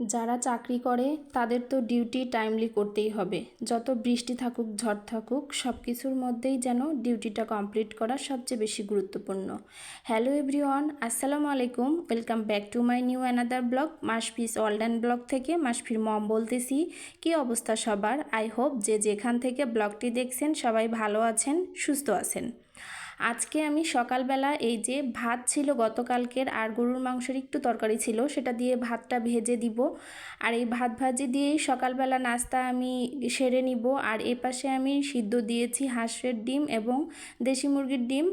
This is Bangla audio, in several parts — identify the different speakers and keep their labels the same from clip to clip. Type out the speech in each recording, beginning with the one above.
Speaker 1: যারা চাকরি করে, তাদের তো ডিউটি টাইমলি করতেই হবে। যত বৃষ্টি থাকুক, ঝড় থাকুক সব কিছুর মধ্যেই যেন ডিউটিটা কমপ্লিট করা সবচেয়ে বেশি গুরুত্বপূর্ণ। হ্যালো এভরিওয়ান আসসালামু আলাইকুম। Welcome back to my new another blog মাসফিস অল্ডান ব্লগ থেকে মাসফির মম বলতেছি, কি অবস্থা সবার? আই হোপ যে যেখান থেকে ব্লগটি দেখছেন সবাই ভালো আছেন, সুস্থ আছেন। আজকে আমি সকালবেলা এই যে ভাত ছিল গতকালকের আর গরুর মাংসের একটু তরকারি ছিল, সেটা দিয়ে ভাতটা ভেজে দিব। আর এই ভাত ভাজি দিয়েই সকালবেলা নাস্তা আমি সেরে নিব। আর এ পাশে আমি সিদ্ধ দিয়েছি হাঁসের ডিম এবং দেশি মুরগির ডিম।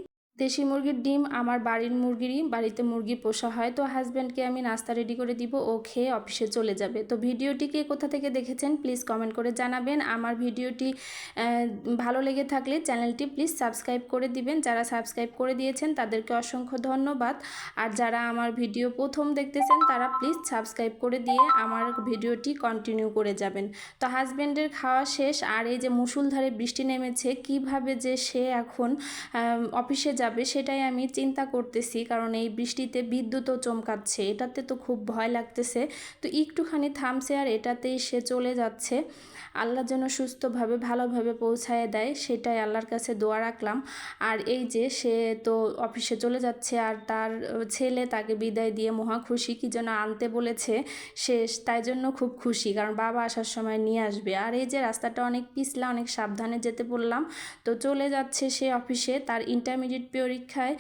Speaker 1: দেশি মুরগির ডিম আমার বাড়ির মুরগিরই বাড়িতে মুরগি পোষা হয়। তো হাজব্যান্ডকে আমি নাস্তা রেডি করে দিব, ও খেয়ে অফিসে চলে যাবে। তো ভিডিওটিকে কোথা থেকে দেখেছেন প্লিজ কমেন্ট করে জানাবেন। আমার ভিডিওটি ভালো লেগে থাকলে চ্যানেলটি প্লিজ সাবস্ক্রাইব করে দিবেন। যারা সাবস্ক্রাইব করে দিয়েছেন, তাদেরকে অসংখ্য ধন্যবাদ। আর যারা আমার ভিডিও প্রথম দেখতেছেন, তারা প্লিজ সাবস্ক্রাইব করে দিয়ে আমার ভিডিওটি কন্টিনিউ করে যাবেন। তো হাজব্যান্ডের খাওয়া শেষ, আর এই যে মুসুলধারে বৃষ্টি নেমেছে, কীভাবে যে সে এখন অফিসে যাবে সেটাই আমি চিন্তা করতেছি, কারণ এই বৃষ্টিতে বিদ্যুৎও চমকাচ্ছে, এটাতে তো খুব ভয় লাগতেছে। তো একটুখানি থামছে আর এটাতেই সে চলে যাচ্ছে। আল্লাহ যেন সুস্থভাবে, ভালোভাবে পৌঁছায় দেয়, সেটাই আল্লাহর কাছে দোয়া রাখলাম। আর এই যে সে তো অফিসে চলে যাচ্ছে আর তার ছেলে তাকে বিদায় দিয়ে মহা খুশি, কি যেন আনতে বলেছে, সে তাই জন্য খুব খুশি, কারণ বাবা আসার সময় নিয়ে আসবে। আর এই যে রাস্তাটা অনেক পিছলা, অনেক সাবধানে যেতে বললাম, তো চলে যাচ্ছে সে অফিসে, তার ইন্টারমিডিয়েট পরীক্ষায়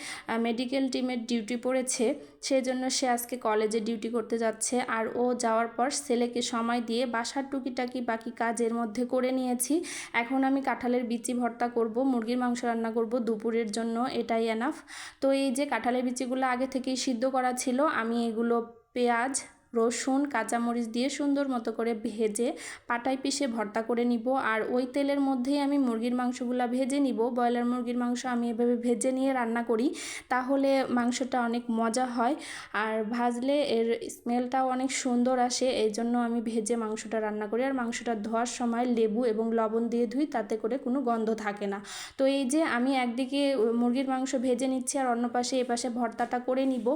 Speaker 1: মেডিকেল টিমের ডিউটি পড়েছে। সেই জন্য সে আজকে কলেজে ডিউটি করতে যাচ্ছে। আর ও যাওয়ার পর ছেলেকে সময় দিয়ে বাসার টুকিটাকি বাকি কাজের মধ্যে করে নিয়েছি। এখন আমি কাঁঠালের বিচি ভর্তা করব, মুরগির মাংস রান্না করব, দুপুরের জন্য এটাই এনাফ তো এই যে কাঁঠালের বিচিগুলো আগে থেকেই সিদ্ধ করা ছিল, আমি এগুলো পেঁয়াজ রসুন, কাঁচামরিচ দিয়ে সুন্দর মতো করে ভেজে পাটায় পিষে ভর্তা করে নিব। আর ওই তেলের মধ্যেই আমি মুরগির মাংসগুলো ভেজে নিব। ব্রয়লার মুরগির মাংস আমি এভাবে ভেজে নিয়ে রান্না করি, তাহলে মাংসটা অনেক মজা হয়। আর ভাজলে এর স্মেলটাও অনেক সুন্দর আসে, এই জন্য আমি ভেজে মাংসটা রান্না করি। আর মাংসটা ধোয়ার সময় লেবু এবং লবণ দিয়ে ধুই, তাতে করে কোনো গন্ধ থাকে না। তো এই যে আমি একদিকে মুরগির মাংস ভেজে নিচ্ছি, আর অন্য পাশে এ পাশে ভর্তাটা করে নিব।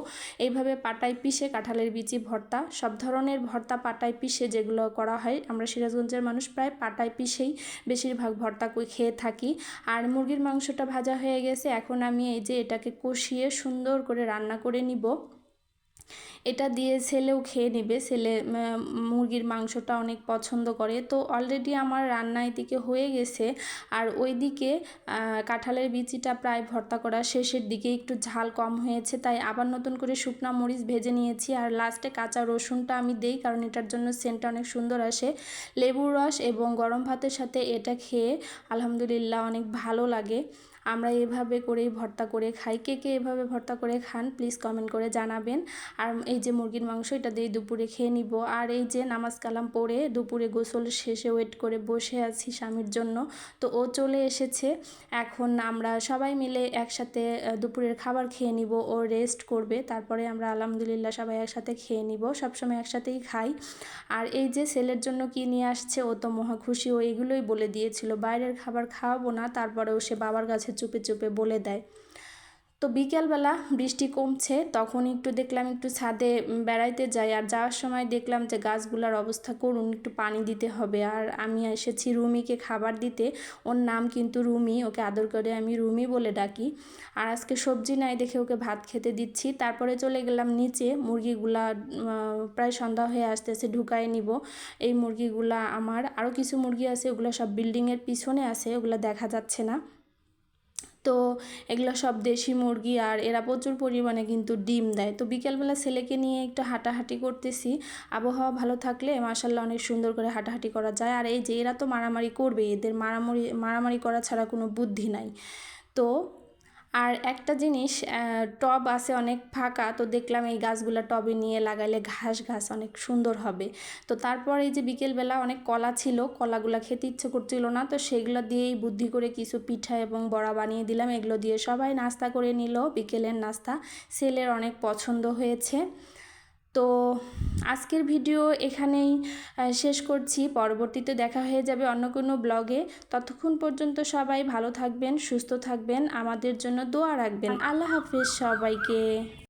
Speaker 1: এইভাবে পাটায় পিষে কাঁঠালের বিচি ভর্তা সব ধরনের ভর্তা পাটায় পিষে যেগুলো করা হয়, আমরা সিরাজগঞ্জের মানুষ প্রায় পাটায় পিষেই বেশিরভাগ ভর্তা খেয়ে থাকি। আর মুরগির মাংসটা ভাজা হয়ে গেছে, এখন আমি এই যে এটাকে কষিয়ে সুন্দর করে রান্না করে নিব। এটা দিয়ে ছেলেও খেয়ে নেবে। ছেলে মুরগির মাংসটা অনেক পছন্দ করে। তো অলরেডি আমার রান্না এদিকে হয়ে গেছে। আর ওই দিকে কাঁঠালের বিচিটা প্রায় ভর্তা করা শেষের দিকে একটু ঝাল কম হয়েছে। তাই আবার নতুন করে শুকনা মরিচ ভেজে নিয়েছি। আর লাস্টে কাঁচা রসুনটা আমি দেই, কারণ এটার জন্য সেন্টটা অনেক সুন্দর আসে। লেবুর রস এবং গরম ভাতের সাথে এটা খেয়ে আলহামদুলিল্লাহ অনেক ভালো লাগে। আমরা এভাবে করেই ভর্তা করে খাই। কে কে এভাবে ভর্তা করে খান প্লিজ কমেন্ট করে জানাবেন। আর এই যে মুরগির মাংস, এটা দিয়ে দুপুরে খেয়ে নিব। আর এই যে নামাজ কালাম পড়ে দুপুরে গোসল শেষে ওয়েট করে বসে আছি স্বামীর জন্য। তো ও চলে এসেছে। এখন আমরা সবাই মিলে একসাথে দুপুরের খাবার খেয়ে নিব। ও রেস্ট করবে। তারপরে আমরা আলহামদুলিল্লাহ সবাই একসাথে খেয়ে নিব। সবসময় একসাথেই খাই। আর এই যে ছেলের জন্য কি নিয়ে আসছে, ও তো মহা খুশি। ও এগুলোই বলে দিয়েছিল। বাইরের খাবার খাওয়াবো না। তারপরেও সে বাবার কাছে চুপে চুপে বলে দেয়। তো বিকেলবেলা বৃষ্টি কমছে, তখন একটু দেখলাম একটু ছাদে বেড়াইতে যাই আর যাওয়ার সময় দেখলাম যে গাছগুলার অবস্থা করুন, একটু পানি দিতে হবে। আর আমি এসেছি রুমিকে খাবার দিতে, ওর নাম কিন্তু রুমি, ওকে আদর করে আমি রুমি বলে ডাকি। আর আজকে সবজি নাই দেখে ওকে ভাত খেতে দিচ্ছি। তারপরে চলে গেলাম নিচে, মুরগিগুলা প্রায় সন্ধ্যা হয়ে আসতে আসতেছে ঢুকায় নিব। এই মুরগিগুলা আমার আরও কিছু মুরগি আছে, ওগুলো সব বিল্ডিংয়ের পিছনে আছে, ওগুলো দেখা যাচ্ছে না। তো এগুলো সব দেশি মুরগি আর এরা প্রচুর পরিমাণে কিন্তু ডিম দেয়। তো বিকেলবেলা ছেলেকে নিয়ে একটু হাঁটাহাঁটি করতেছি। আবহাওয়া ভালো থাকলে মার্শাল্লাহ অনেক সুন্দর করে হাঁটাহাঁটি করা যায়। আর এই যে এরা তো মারামারি করবে এদের মারামারি মারামারি করা ছাড়া কোনো বুদ্ধি নাই। তো আর একটা জিনিস টব আছে অনেক ফাঁকা, তো দেখলাম এই গাছগুলো টবে নিয়ে লাগাইলে ঘাস ঘাস অনেক সুন্দর হবে। তো তারপর এই যে বিকেলবেলা অনেক কলা ছিল, কলাগুলো খেতে ইচ্ছে করছিল না, তো সেগুলো দিয়েই বুদ্ধি করে কিছু পিঠা এবং বড়া বানিয়ে দিলাম। এগুলো দিয়ে সবাই নাস্তা করে নিল, বিকেলের নাস্তা। সেলের অনেক পছন্দ হয়েছে। তো আজকের ভিডিও এখানেই শেষ করছি। পরবর্তীতে দেখা হয়ে যাবে অন্য কোনো ব্লগে। ততক্ষণ পর্যন্ত সবাই ভালো থাকবেন, সুস্থ থাকবেন। আমাদের জন্য দোয়া রাখবেন। আল্লাহ হাফেজ সবাইকে।